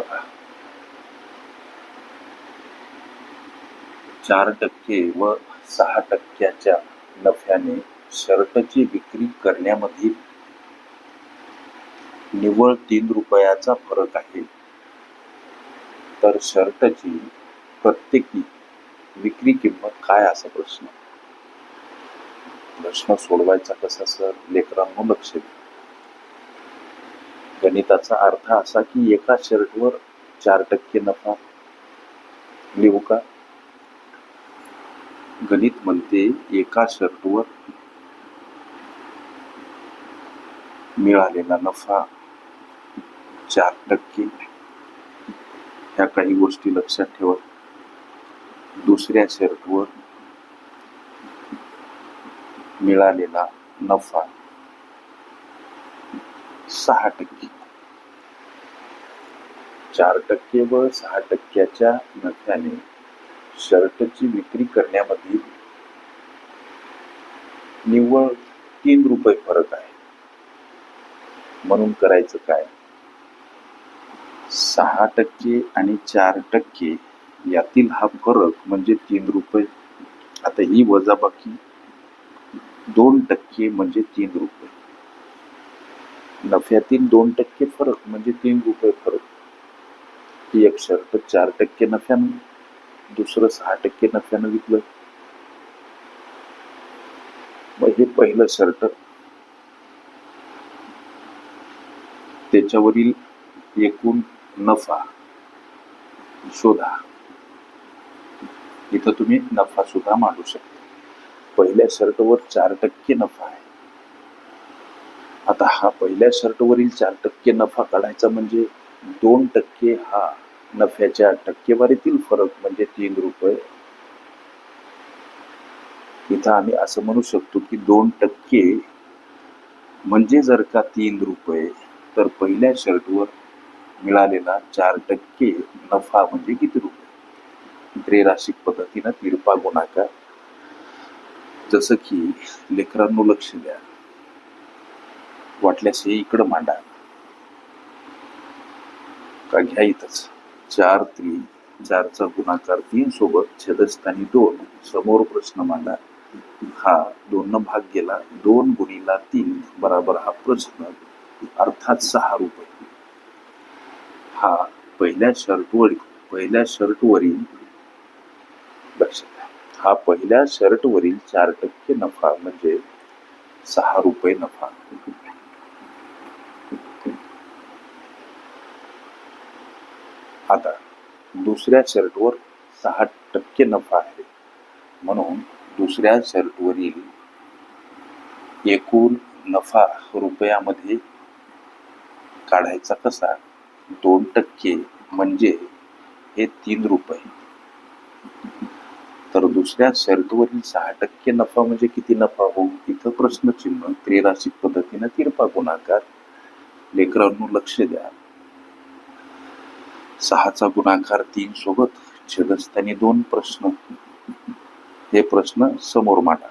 बघा. चार टक्के व सहा टक्क्याच्या नफ्याने शर्टची विक्री करण्यामधील निव्वळ तीन रुपयाचा फरक आहे. तर शर्टची प्रत्येकी विक्री किंमत काय असा प्रश्न. प्रश्न सोडवायचा कसा सर? लेकरांनो लक्ष द्या. गणिताचा अर्थ असा की एका शर्टवर चार टक्के नफा. लिहू का? गणित म्हणते एका शर्टवर मिळालेला नफा चार टक्के. ह्या काही गोष्टी लक्षात ठेवा. दुसऱ्या शर्टवर मिळालेला नफा सहा टक्के. चार टक्के व सहा टक्क्याच्या नफ्याने शर्टची विक्री करण्यामधील निव्वळ तीन रुपये फरक आहे. म्हणून करायचं काय? सहा टक्के आणि चार टक्के यातील हा फरक म्हणजे तीन रुपये. आता ही वजाबाकी दोन टक्के म्हणजे तीन रुपये. नफ्यातील दोन टक्के फरक म्हणजे तीन रुपये फरक. एक शर्ट चार टक्के नफ्यानं दुसरं सहा टक्के नफ्यानं विकलं. मग हे पहिलं शर्ट त्याच्यावरील एकूण नफा शोधा. इथं तुम्ही नफा सुद्धा मांडू शकता. पहिल्या शर्टवर चार टक्के नफा आहे. आता हा पहिल्या शर्टवरील चार टक्के नफा काढायचा म्हणजे दोन टक्के हा नफ्याच्या टक्केवारीतील फरक म्हणजे तीन रुपये. इथं आम्ही असं म्हणू शकतो की दोन टक्के म्हणजे जर का तीन रुपये तर पहिल्या शर्टवर मिळालेला चार टक्के नफा म्हणजे किती रुपये? त्रिराशिक पद्धतीनं तिरपा गुणाकार. जसं की लेकरांनो लक्ष द्या. वाटल्यास हे इकडं मांडा. का घ्या इथंच? चार तीन चारचा गुणाकार तीन सोबत छेदस्थानी दोन समोर प्रश्न मांडा. हा दोन भाग गेला दोन गुणीला तीन बराबर हा प्रश्न अर्थात सहा रुपये. हा पहिल्या शर्टवरील पहिल्या शर्टवरील लक्षात हा पहिल्या शर्टवरील चार टक्के नफा म्हणजे सहा रुपये नफा. आता दुसऱ्या शर्टवर सहा टक्के नफा आहे. म्हणून दुसऱ्या शर्टवरील एकूण नफा रुपयामध्ये काढायचा कसा? दोन टक्के म्हणजे हे तीन रुपये. तर दुसऱ्या शर्टवरील सहा टक्के नफा म्हणजे किती नफा हो? इथं प्रश्नचिन्ह त्रिराशिक पद्धतीनं तिरपा गुणाकार. लेकरांनो लक्ष द्या. सहाचा गुणाकार तीन सोबत छेदस्थानी दोन प्रश्न. हे प्रश्न समोर मांडा.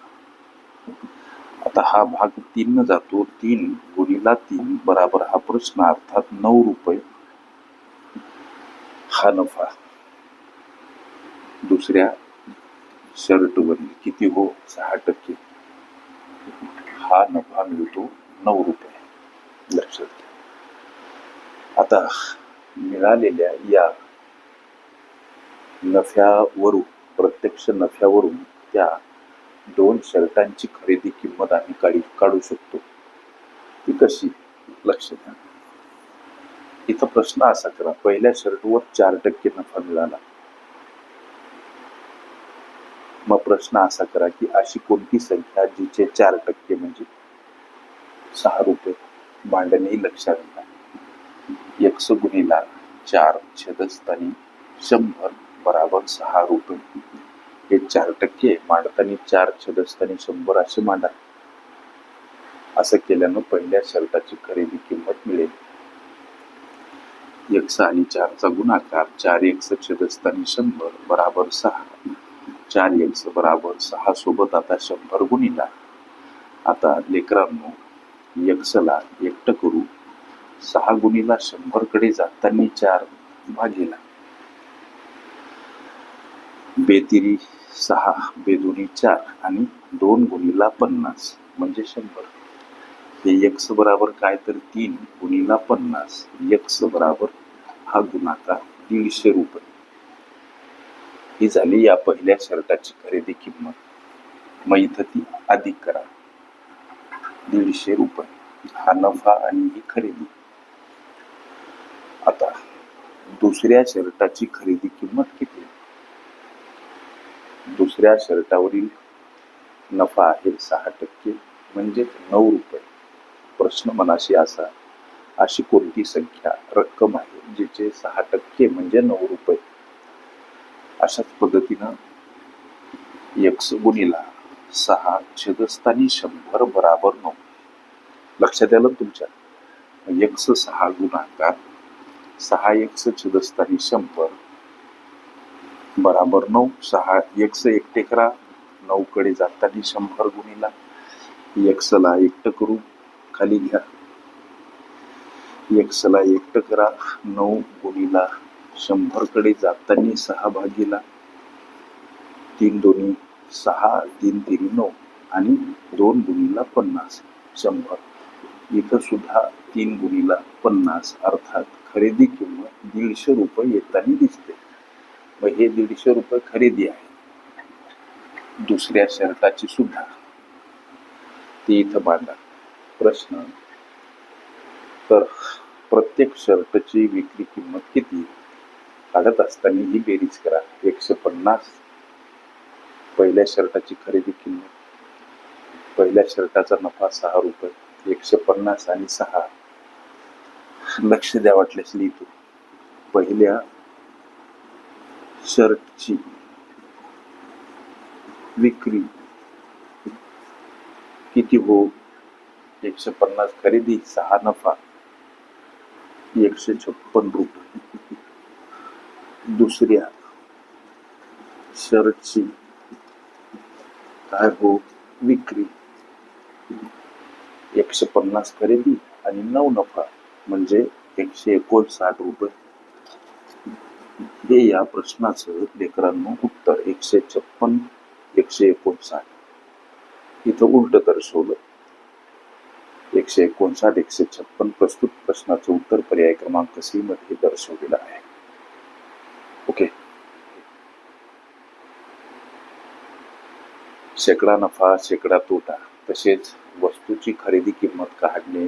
आता हा भाग तीन जातो तीन गुणीला तीन बराबर हा प्रश्न अर्थात नऊ रुपये. हा नफा. दुसऱ्या शर्टवरील किती हो? सहा टक्के. हा नफा मिळतो नऊ रुपये. लक्षात घ्या आता मिळालेल्या या नफ्यावरून प्रत्यक्ष नफ्यावरून त्या दोन शर्टांची खरेदी किंमत आम्ही काढी काढू शकतो. ती कशी? लक्ष द्या. इथं प्रश्न असा करा पहिल्या शर्टवर चार टक्के नफा मिळाला. मग प्रश्न असा करा की अशी कोणती संख्या जिचे चार टक्के म्हणजे सहा रुपये? मांडणेही लक्षात घ्या. एकशे गुणीला चार छेदस्थानी शंभर बराबर सहा रुपये. हे चार टक्के मांडताना चार छेदस्थानी शंभर असे मांडा. असं केल्यानं पहिल्या शर्टाची खरेदी किंमत मिळेल. एकशे आणि चारचा गुणाकार चार एकशे छेदस्थानी शंभर बराबर सहा. चार एक्स बराबर सहा सोबत आता शंभर गुणीला. आता लेकरांनो एक्सला एकटं करू सहा गुणीला शंभरकडे जाताना चार भागेला. बेतिरी सहा बेदुनी चार आणि दोन गुणीला पन्नास म्हणजे शंभर. हे यक्स बराबर काय तर तीन गुणीला पन्नास. यक्स बराबर हा गुणाकार दीडशे रुपये. ही झाली या पहिल्या शर्टाची खरेदी किंमत. मग इथं ती अधिक करा. दीडशे रुपये. हा नफा आणि ही खरेदी आता दुसऱ्या शर्टाची खरेदी किंमत किती? दुसऱ्या शर्टावरील नफा आहे सहा टक्के म्हणजे नऊ रुपये. प्रश्न मनाशी असा अशी कोणती संख्या रक्कम आहे जिचे सहा टक्के म्हणजे नऊ रुपये? अशाच पद्धतीनं यक्स गुणीला सहा छेदस्थानी शंभर बराबर नऊ. लक्षात आलं तुमच्या? यक्ष सहा गुणाकार सहा एक्स छदस्ता ही शंभर. बराबर नऊ सहा यक्स एकटे करा नऊकडे जाताना शंभर गुणीला. यक्सला एकटं करू खाली घ्या. एकसला एकटं करा नऊ गुणीला. शंभरकडे जाताना सहा भागीला. तीन दोन्ही सहा तीन तीन नऊ आणि दोन गुणीला पन्नास शंभर. इथं सुद्धा तीन गुणीला पन्नास अर्थात खरेदी किंमत दीडशे रुपये येताना दिसते. व हे दीडशे रुपये खरेदी आहे. दुसऱ्या शर्टाची सुद्धा. ती इथं मांडा प्रश्न. तर प्रत्येक शर्टची विक्री किंमत किती? काढत असताना ही बेरीज करा. एकशे पन्नास. पहिल्या शर्टाची खरेदी किंमत. पहिल्या शर्टाचा नफा सहा रुपये. एकशे पन्नास आणि सहा. लक्ष द्या वाटल्यास लिहितो पहिल्या शर्टची विक्री किती हो? एकशे पन्नास खरेदी सहा नफा. एकशे छप्पन रुपये. दुसऱ्या शर्टची काय हो? विक्री. एकशे पन्नास खरेदी आणि नऊ नफा. म्हणजे एकशे एकोणसाठ रुपये. हे या प्रश्नाचं लेकरांनो उत्तर. एकशे छप्पन एकशे एकोणसाठ. इथं उलट दर्शवलं. एकशे एकोणसाठ एकशे छप्पन प्रस्तुत प्रश्नाचं उत्तर पर्याय क्रमांक सी मध्ये दर्शवलेलं आहे. ओके. शेकडा नफा शेकडा तोटा तसेच वस्तूची खरेदी किंमत काढणे